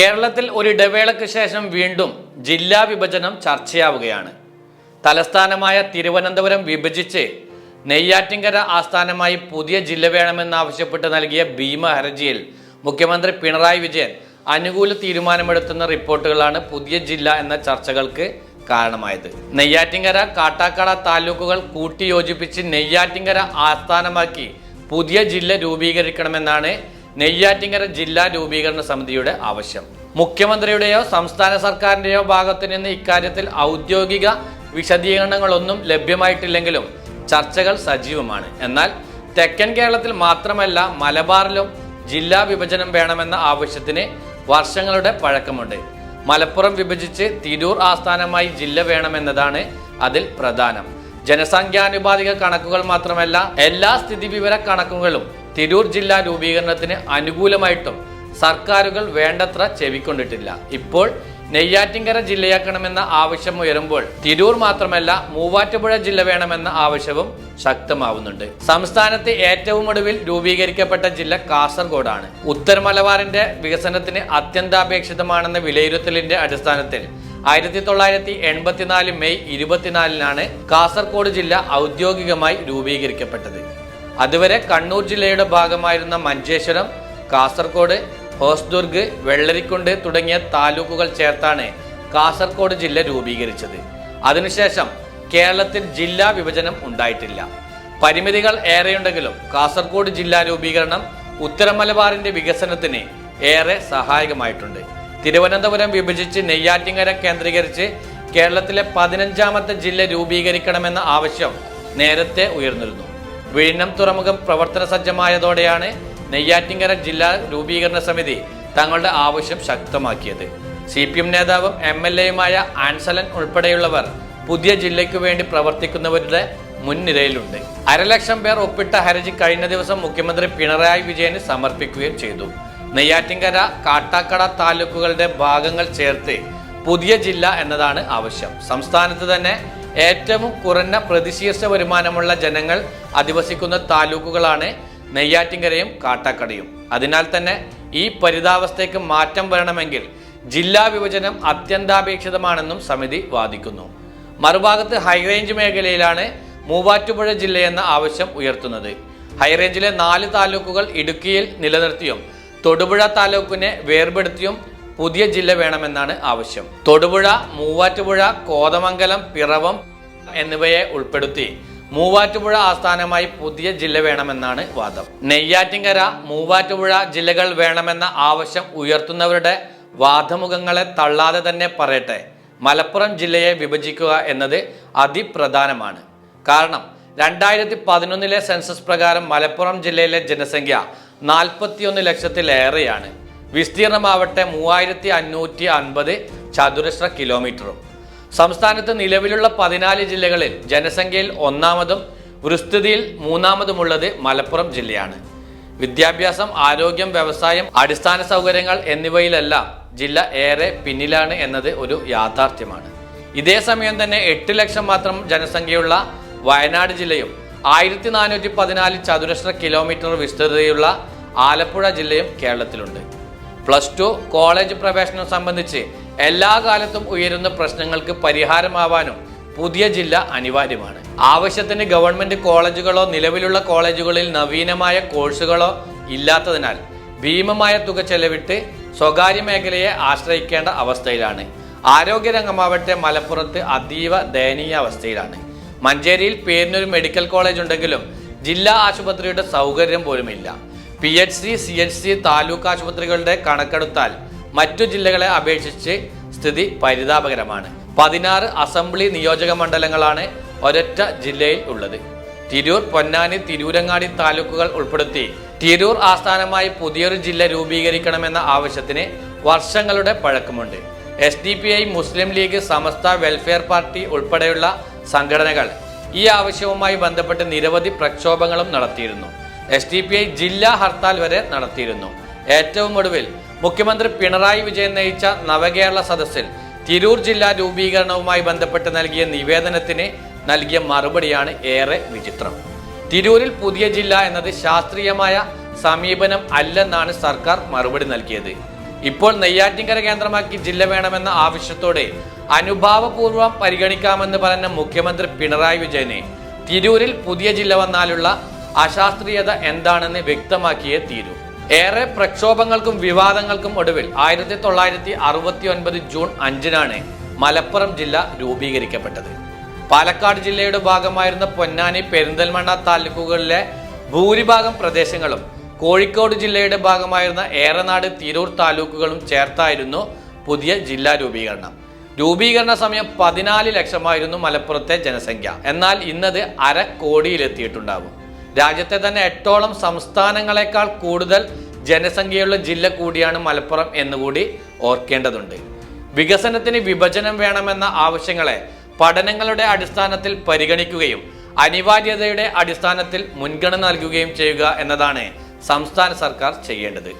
കേരളത്തിൽ ഒരു ഇടവേളയ്ക്ക് ശേഷം വീണ്ടും ജില്ലാ വിഭജനം ചർച്ചയാവുകയാണ്. തലസ്ഥാനമായ തിരുവനന്തപുരം വിഭജിച്ച് നെയ്യാറ്റിങ്കര ആസ്ഥാനമായി പുതിയ ജില്ല വേണമെന്നാവശ്യപ്പെട്ട് നൽകിയ ഭീമ ഹർജിയിൽ മുഖ്യമന്ത്രി പിണറായി വിജയൻ അനുകൂല തീരുമാനമെടുത്തുന്ന റിപ്പോർട്ടുകളാണ് പുതിയ ജില്ല എന്ന ചർച്ചകൾക്ക് കാരണമായത്. നെയ്യാറ്റിങ്കര കാട്ടാക്കട താലൂക്കുകൾ കൂട്ടിയോജിപ്പിച്ച് നെയ്യാറ്റിങ്കര ആസ്ഥാനമാക്കി പുതിയ ജില്ല രൂപീകരിക്കണമെന്നാണ് നെയ്യാറ്റിങ്കര ജില്ലാ രൂപീകരണ സമിതിയുടെ ആവശ്യം. മുഖ്യമന്ത്രിയുടെയോ സംസ്ഥാന സർക്കാരിന്റെയോ ഭാഗത്തു നിന്ന് ഇക്കാര്യത്തിൽ ഔദ്യോഗിക വിശദീകരണങ്ങളൊന്നും ലഭ്യമായിട്ടില്ലെങ്കിലും ചർച്ചകൾ സജീവമാണ്. എന്നാൽ തെക്കൻ കേരളത്തിൽ മാത്രമല്ല മലബാറിലും ജില്ലാ വിഭജനം വേണമെന്ന ആവശ്യത്തിന് വർഷങ്ങളുടെ പഴക്കമുണ്ട്. മലപ്പുറം വിഭജിച്ച് തിരൂർ ആസ്ഥാനമായി ജില്ല വേണമെന്നതാണ് അതിൽ പ്രധാനം. ജനസംഖ്യാനുപാതിക കണക്കുകൾ മാത്രമല്ല എല്ലാ സ്ഥിതിവിവര കണക്കുകളും തിരൂർ ജില്ലാ രൂപീകരണത്തിന് അനുകൂലമായിട്ടും സർക്കാരുകൾ വേണ്ടത്ര ചെവിക്കൊണ്ടിട്ടില്ല. ഇപ്പോൾ നെയ്യാറ്റിങ്കര ജില്ലയാക്കണമെന്ന ആവശ്യം ഉയരുമ്പോൾ തിരൂർ മാത്രമല്ല മൂവാറ്റുപുഴ ജില്ല വേണമെന്ന ആവശ്യവും ശക്തമാവുന്നുണ്ട്. സംസ്ഥാനത്ത് ഏറ്റവും ഒടുവിൽ രൂപീകരിക്കപ്പെട്ട ജില്ല കാസർഗോഡാണ്. ഉത്തര മലബാറിന്റെ വികസനത്തിന് അത്യന്താപേക്ഷിതമാണെന്ന വിലയിരുത്തലിന്റെ അടിസ്ഥാനത്തിൽ ആയിരത്തി തൊള്ളായിരത്തി എൺപത്തിനാല് മെയ് ഇരുപത്തിനാലിനാണ് കാസർഗോഡ് ജില്ല ഔദ്യോഗികമായി രൂപീകരിക്കപ്പെട്ടത്. അതുവരെ കണ്ണൂർ ജില്ലയുടെ ഭാഗമായിരുന്ന മഞ്ചേശ്വരം കാസർഗോഡ് ഹോസ്ദുർഗ് വെള്ളരിക്കുണ്ട് തുടങ്ങിയ താലൂക്കുകൾ ചേർത്താണ് കാസർഗോഡ് ജില്ല രൂപീകരിച്ചത്. അതിനുശേഷം കേരളത്തിൽ ജില്ലാ വിഭജനം ഉണ്ടായിട്ടില്ല. പരിമിതികൾ ഏറെയുണ്ടെങ്കിലും കാസർഗോഡ് ജില്ലാ രൂപീകരണം ഉത്തരമലബാറിന്റെ വികസനത്തിന് ഏറെ സഹായകമായിട്ടുണ്ട്. തിരുവനന്തപുരം വിഭജിച്ച് നെയ്യാറ്റിങ്ങര കേന്ദ്രീകരിച്ച് കേരളത്തിലെ പതിനഞ്ചാമത്തെ ജില്ല രൂപീകരിക്കണമെന്ന ആവശ്യം നേരത്തെ ഉയർന്നിരുന്നു. വിഴിഞ്ഞം തുറമുഖം പ്രവർത്തന സജ്ജമായതോടെയാണ് നെയ്യാറ്റിങ്കര ജില്ലാ രൂപീകരണ സമിതി തങ്ങളുടെ ആവശ്യം ശക്തമാക്കിയത്. സി പി എം നേതാവും എം എൽ എയുമായ ആൻസലൻ ഉൾപ്പെടെയുള്ളവർ പുതിയ ജില്ലയ്ക്ക് വേണ്ടി പ്രവർത്തിക്കുന്നവരുടെ മുൻനിരയിലുണ്ട്. അരലക്ഷം പേർ ഒപ്പിട്ട ഹർജി കഴിഞ്ഞ ദിവസം മുഖ്യമന്ത്രി പിണറായി വിജയന് സമർപ്പിക്കുകയും ചെയ്തു. നെയ്യാറ്റിങ്കര കാട്ടാക്കട താലൂക്കുകളുടെ ഭാഗങ്ങൾ ചേർത്ത് പുതിയ ജില്ല എന്നതാണ് ആവശ്യം. സംസ്ഥാനത്ത് തന്നെ ഏറ്റവും കുറഞ്ഞ പ്രതിശീർഷ വരുമാനമുള്ള ജനങ്ങൾ അധിവസിക്കുന്ന താലൂക്കുകളാണ് നെയ്യാറ്റിങ്കരയും കാട്ടാക്കടയും. അതിനാൽ തന്നെ ഈ പരിതാവസ്ഥയ്ക്ക് മാറ്റം വരണമെങ്കിൽ ജില്ലാ വിഭജനം അത്യന്താപേക്ഷിതമാണെന്നും സമിതി വാദിക്കുന്നു. മറുഭാഗത്ത് ഹൈറേഞ്ച് മേഖലയിലാണ് മൂവാറ്റുപുഴ ജില്ലയെന്ന ആവശ്യം ഉയർത്തുന്നത്. ഹൈറേഞ്ചിലെ നാല് താലൂക്കുകൾ ഇടുക്കിയിൽ നിലനിർത്തിയും തൊടുപുഴ താലൂക്കിനെ വേർപെടുത്തിയും പുതിയ ജില്ല വേണമെന്നാണ് ആവശ്യം. തൊടുപുഴ മൂവാറ്റുപുഴ കോതമംഗലം പിറവം എന്നിവയെ ഉൾപ്പെടുത്തി മൂവാറ്റുപുഴ ആസ്ഥാനമായി പുതിയ ജില്ല വേണമെന്നാണ് വാദം. നെയ്യാറ്റിങ്കര മൂവാറ്റുപുഴ ജില്ലകൾ വേണമെന്ന ആവശ്യം ഉയർത്തുന്നവരുടെ വാദമുഖങ്ങളെ തള്ളാതെ തന്നെ പറയട്ടെ. മലപ്പുറം ജില്ലയെ വിഭജിക്കുക എന്നത് അതിപ്രധാനമാണ്. കാരണം രണ്ടായിരത്തി പതിനൊന്നിലെ സെൻസസ് പ്രകാരം മലപ്പുറം ജില്ലയിലെ ജനസംഖ്യ നാൽപ്പത്തിയൊന്ന് ലക്ഷത്തിലേറെയാണ്. വിസ്തീർണമാവട്ടെ മൂവായിരത്തി അഞ്ഞൂറ്റി അൻപത് ചതുരശ്ര കിലോമീറ്ററും. സംസ്ഥാനത്ത് നിലവിലുള്ള പതിനാല് ജില്ലകളിൽ ജനസംഖ്യയിൽ ഒന്നാമതും വിസ്തൃതിയിൽ മൂന്നാമതുമുള്ളത് മലപ്പുറം ജില്ലയാണ്. വിദ്യാഭ്യാസം ആരോഗ്യം വ്യവസായം അടിസ്ഥാന സൗകര്യങ്ങൾ എന്നിവയിലെല്ലാം ജില്ല ഏറെ പിന്നിലാണ് എന്നത് ഒരു യാഥാർത്ഥ്യമാണ്. ഇതേ സമയം തന്നെ എട്ട് ലക്ഷം മാത്രം ജനസംഖ്യയുള്ള വയനാട് ജില്ലയും ആയിരത്തി നാനൂറ്റി പതിനാല് ചതുരശ്ര കിലോമീറ്റർ വിസ്തൃതിയുള്ള ആലപ്പുഴ ജില്ലയും കേരളത്തിലുണ്ട്. പ്ലസ് ടു കോളേജ് പ്രവേശനം സംബന്ധിച്ച് എല്ലാ കാലത്തും ഉയരുന്ന പ്രശ്നങ്ങൾക്ക് പരിഹാരമാവാനും പുതിയ ജില്ല അനിവാര്യമാണ്. ആവശ്യത്തിന് ഗവൺമെന്റ് കോളേജുകളോ നിലവിലുള്ള കോളേജുകളിൽ നവീനമായ കോഴ്സുകളോ ഇല്ലാത്തതിനാൽ ഭീമമായ തുക ചെലവിട്ട് സ്വകാര്യ മേഖലയെ ആശ്രയിക്കേണ്ട അവസ്ഥയിലാണ്. ആരോഗ്യരംഗമാവട്ടെ മലപ്പുറത്ത് അതീവ ദയനീയ അവസ്ഥയിലാണ്. മഞ്ചേരിയിൽ പേരിനൊരു മെഡിക്കൽ കോളേജ് ഉണ്ടെങ്കിലും ജില്ലാ ആശുപത്രിയുടെ സൗകര്യം പോലുമില്ല. P H C C H C taluk ആശുപത്രികളുടെ കണക്കെടുത്താൽ മറ്റു ജില്ലകളെ അപേക്ഷിച്ച് സ്ഥിതി പരിതാപകരമാണ്. പതിനാറ് അസംബ്ലി നിയോജക മണ്ഡലങ്ങളാണ് ഒരൊറ്റ ജില്ലയിൽ ഉള്ളത്. തിരൂർ പൊന്നാനി തിരൂരങ്ങാടി താലൂക്കുകൾ ഉൾപ്പെടുത്തി തിരൂർ ആസ്ഥാനമായി പുതിയൊരു ജില്ല രൂപീകരിക്കണമെന്ന ആവശ്യത്തിന് വർഷങ്ങളുടെ പഴക്കമുണ്ട്. S D P I Muslim League Samastha welfare party ഉൾപ്പെടെയുള്ള സംഘടനകൾ ഈ ആവശ്യവുമായി ബന്ധപ്പെട്ട് നിരവധി പ്രക്ഷോഭങ്ങളും നടത്തിയിരുന്നു. എസ് ഡി പി ഐ ജില്ലാ ഹർത്താൽ വരെ നടത്തിയിരുന്നു. ഏറ്റവും ഒടുവിൽ മുഖ്യമന്ത്രി പിണറായി വിജയൻ നയിച്ച നവകേരള സദസ്സിൽ തിരൂർ ജില്ലാ രൂപീകരണവുമായി ബന്ധപ്പെട്ട് നൽകിയ നിവേദനത്തിന് നൽകിയ മറുപടിയാണ് ഏറെ വിചിത്രം. തിരൂരിൽ പുതിയ ജില്ല എന്നത് ശാസ്ത്രീയമായ സമീപനം അല്ലെന്നാണ് സർക്കാർ മറുപടി നൽകിയത്. ഇപ്പോൾ നെയ്യാറ്റിൻകര കേന്ദ്രമാക്കി ജില്ല വേണമെന്ന ആവശ്യത്തോടെ അനുഭാവപൂർവം പരിഗണിക്കാമെന്ന് പറഞ്ഞ മുഖ്യമന്ത്രി പിണറായി വിജയനെ തിരൂരിൽ പുതിയ ജില്ല വന്നാലുള്ള അശാസ്ത്രീയത എന്താണെന്ന് വ്യക്തമാക്കിയേ തീരൂ. ഏറെ പ്രക്ഷോഭങ്ങൾക്കും വിവാദങ്ങൾക്കും ഒടുവിൽ ആയിരത്തി തൊള്ളായിരത്തി അറുപത്തി ഒൻപത് ജൂൺ അഞ്ചിനാണ് മലപ്പുറം ജില്ല രൂപീകരിക്കപ്പെട്ടത്. പാലക്കാട് ജില്ലയുടെ ഭാഗമായിരുന്ന പൊന്നാനി പെരിന്തൽമണ്ണ താലൂക്കുകളിലെ ഭൂരിഭാഗം പ്രദേശങ്ങളും കോഴിക്കോട് ജില്ലയുടെ ഭാഗമായിരുന്ന ഏറനാട് തിരൂർ താലൂക്കുകളും ചേർത്തായിരുന്നു പുതിയ ജില്ലാ രൂപീകരണം. രൂപീകരണ സമയം പതിനാല് ലക്ഷമായിരുന്നു മലപ്പുറത്തെ ജനസംഖ്യ. എന്നാൽ ഇന്നത് അര കോടിയിലെത്തിയിട്ടുണ്ടാകും രാജ്യത്തെ തന്നെ എട്ടോളം സംസ്ഥാനങ്ങളെക്കാൾ കൂടുതൽ ജനസംഖ്യയുള്ള ജില്ല കൂടിയാണ് മലപ്പുറം എന്നുകൂടി ഓർക്കേണ്ടതുണ്ട്. വികസനത്തിന് വിഭജനം വേണമെന്ന ആവശ്യങ്ങളെ പഠനങ്ങളുടെ അടിസ്ഥാനത്തിൽ പരിഗണിക്കുകയും അനിവാര്യതയുടെ അടിസ്ഥാനത്തിൽ മുൻഗണന നൽകുകയും ചെയ്യുക എന്നതാണ് സംസ്ഥാന സർക്കാർ ചെയ്യേണ്ടത്.